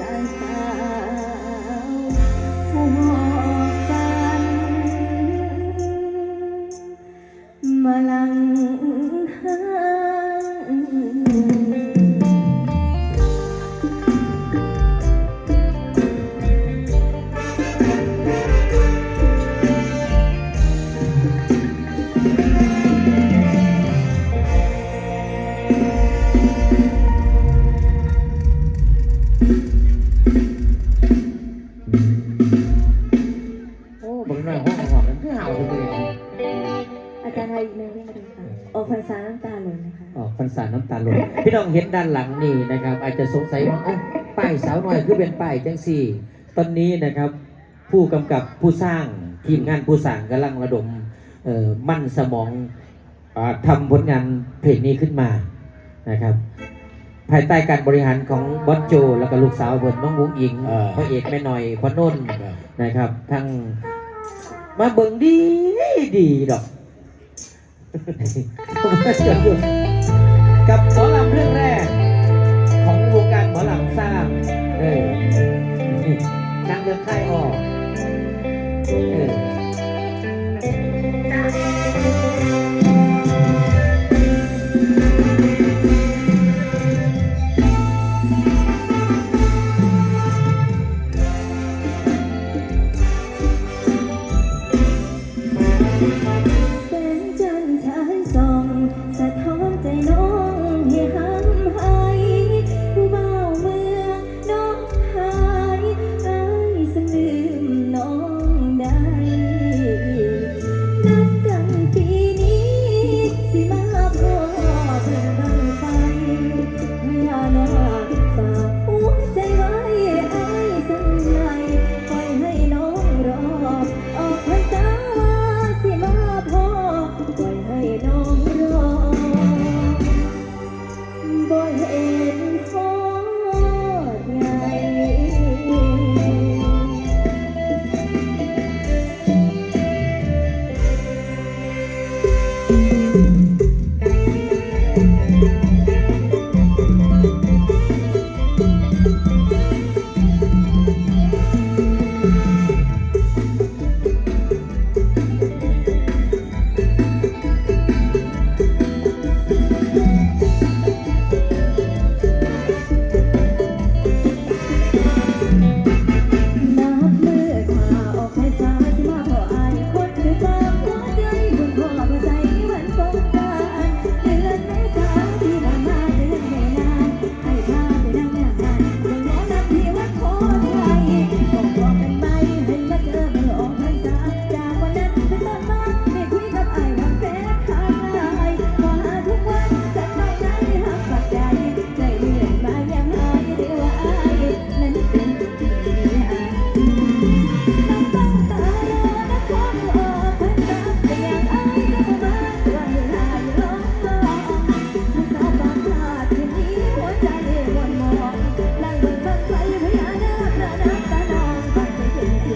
sasa. ออกพรรษาน้ำตาหล่นนะคะ ออกพรรษาน้ำตาลลงพี่น้องเห็นด้านหลังนี่นะครับ อาจจะสงสัยว่าเอ้าป้ายสาวน้อยคือเป็นป้ายจังสี่ ตอนนี้นะครับ ผู้กำกับผู้สร้างทีมงานผู้สร้างกำลังระดมเอ่อมั่นสมองอาทำผลงานเพลงนี้ขึ้นมานะครับ ภายใต้การบริหารของบอสโจ แล้วก็ลูกสาวเบิร์นน้องวุ้งอิงอ่าพระเอกแม่หน่อยพ่อนุ่นนะครับ ทั้งมาเบิ่งดีดีดอก กับหมอลำเรื่องแรก ของวงการหมอลำสร้างเออนางเดินค่ายออกเออ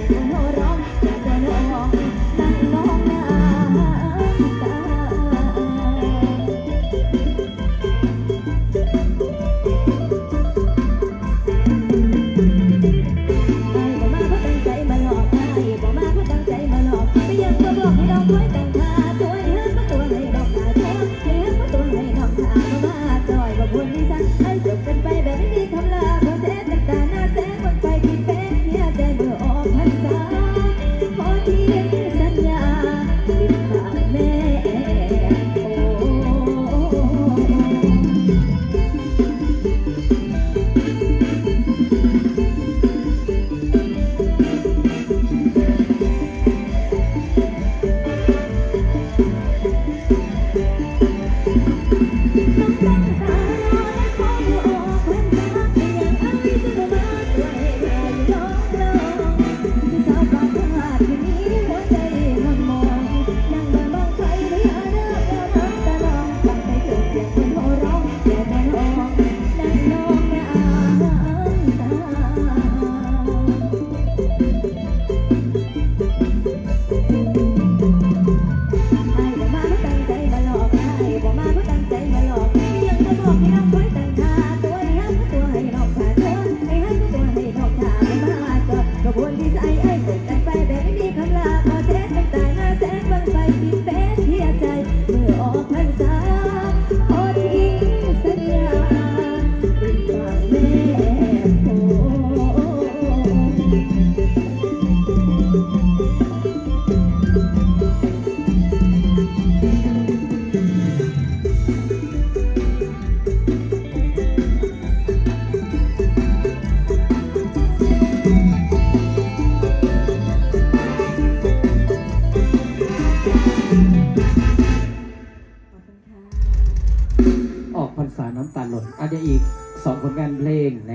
Oh,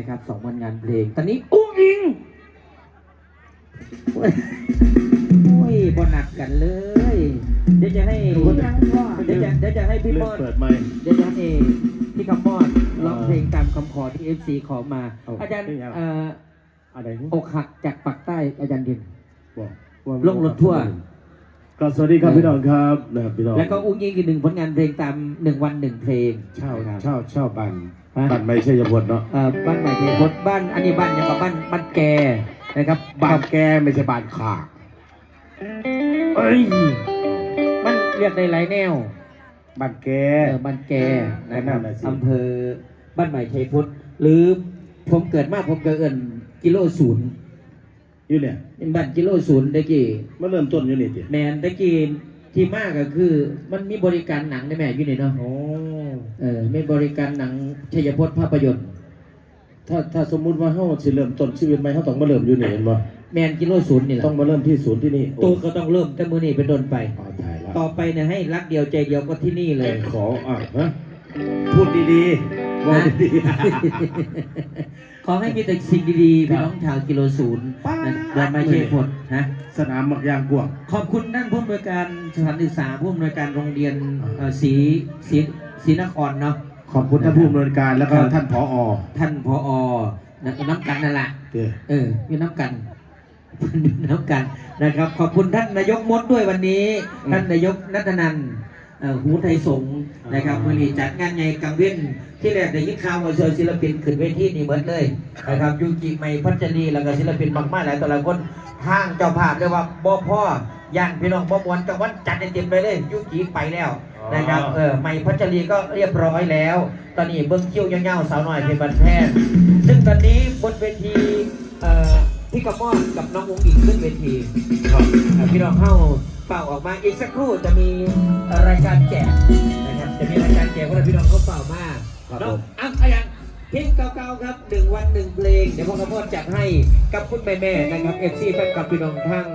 นะครับสองวันงานเพลง ตอนนี้อุ้งอิงโอ้ยบหนักกันเลย เดี๋ยวจะให้ยังพ่อเดี๋ยวจะเดี๋ยวจะให้พี่เริ่มมอดเปิดไมค์เดี๋ยวจะให้พี่คำมอดร้องเพลงตามคำขอที่เอฟซีขอมา เอาอาจารย์ไม่เอาเอ่ออะไรอกหักจากปากใต้อาจารย์ดินบอกว่าลงรถทัวร์ ก็สวัสดีครับพี่น้องครับนะครับพี่น้องแล้วก็อุ้งอิงอีกหนึ่งผลงานเพลงตามหนึ่งวันหนึ่งเพลงเช่านะครับ เช่าเช่าบันฮะ บันไม่ใช่ยพลเนาะเอ่อบ้านใหม่เทพดบ้านอันนี้บ้านยังกับบ้านบ้านแกนะครับบ้านแกไม่ใช่บ้านขาเอ้ยมันเรียกได้หลายแนวบ้านแก เออบ้านแกนะครับนั่นน่ะสิ อำเภอบ้านใหม่ชัยพุทธหรือผมเกิดมาผมก็เอินกิโลศูนย์ อยู่เนี่ยเป็นบ้านกิโลศูนย์ได้กี่มาเริ่มต้นอยู่นี่ติแมนได้กี่ที่มากก็คือ มันมีบริการหนังในแม่อยู่นี่เนาะโอ้เออมีบริการหนังชัยพจน์ภาพยนตร์ถ้าถ้าสมมุติว่าเฮาสิเริ่มต้นชีวิตใหม่เฮาต้องมาเริ่มอยู่นี่เห็นบ่แมนกิโลศูนย์นี่แหละต้องมาเริ่มที่ศูนย์ที่นี่ตัวก็ต้องเริ่มแต่มือนี่เป็นต้นไปอ๋อตายแล้วต่อไปเนี่ยให้รักเดียวใจเดียวก็ที่นี่เลยขออะฮะพูดดีๆ บอกดีขอให้มีแต่สิ่งดีๆพี่น้องชาวกิโลศูนย์ป้านะเดินมาเชียร์ผลนะๆสนามหมักยางกวาง ขอบคุณท่านผู้อำนวยการสถานศึกษาผู้อำนวยการโรงเรียนเอ่อศรีศรีศรีนครเนาะ ขอบคุณท่านผู้อำนวยการแล้วก็ครับ ท่านผอท่านพอนะน้ำกันนั่นแหละ เด้อเออมีน้ำกันมีน้ำกันนะครับ ขอบคุณท่านนายกมดด้วยวันนี้ ท่านนายกนัทนันท์เอ่อ หูไทยสงฆ์นะครับวันนี้จัดงานใหญ่กังเว้นที่แรกได้ยินข่าวว่าเชิญศิลปินขึ้นเวทีนี่เหมือนเลยนะครับยูกิไมพัชรีแล้วก็ศิลปินมากมายหลายต่อหลายคนทางเจ้าภาพเรียกว่าบ่พ่ย่านพี่น้องบ่มวนกับวันจัดเต็มๆไปเลยยูกิไปแล้วนะครับเออไมพัชรีก็เรียบร้อยแล้ว ตอนนี้เบิ้งคิ้วยาวๆสาวน้อยเป็นบันแพทย์ซึ่งตอนนี้บนเวทีเอ่อพี่กระมอนกับน้องวงอิงขึ้นเวทีครับอะพี่น้องเข้า เป่าออกมาอีกสักครู่จะมีรายการแจกนะครับจะมีรายการแจกเพราะว่าพี่น้องเขาเป่ามากครับเนาะผมอะอะอย่างเพลงเก่าๆครับหนึ่งวันหนึ่งเพลงเดี๋ยวพ่อกระพอดจัดให้กับคุณแม่ๆนะครับเอฟซีแฟนคลับพี่น้องทั้ง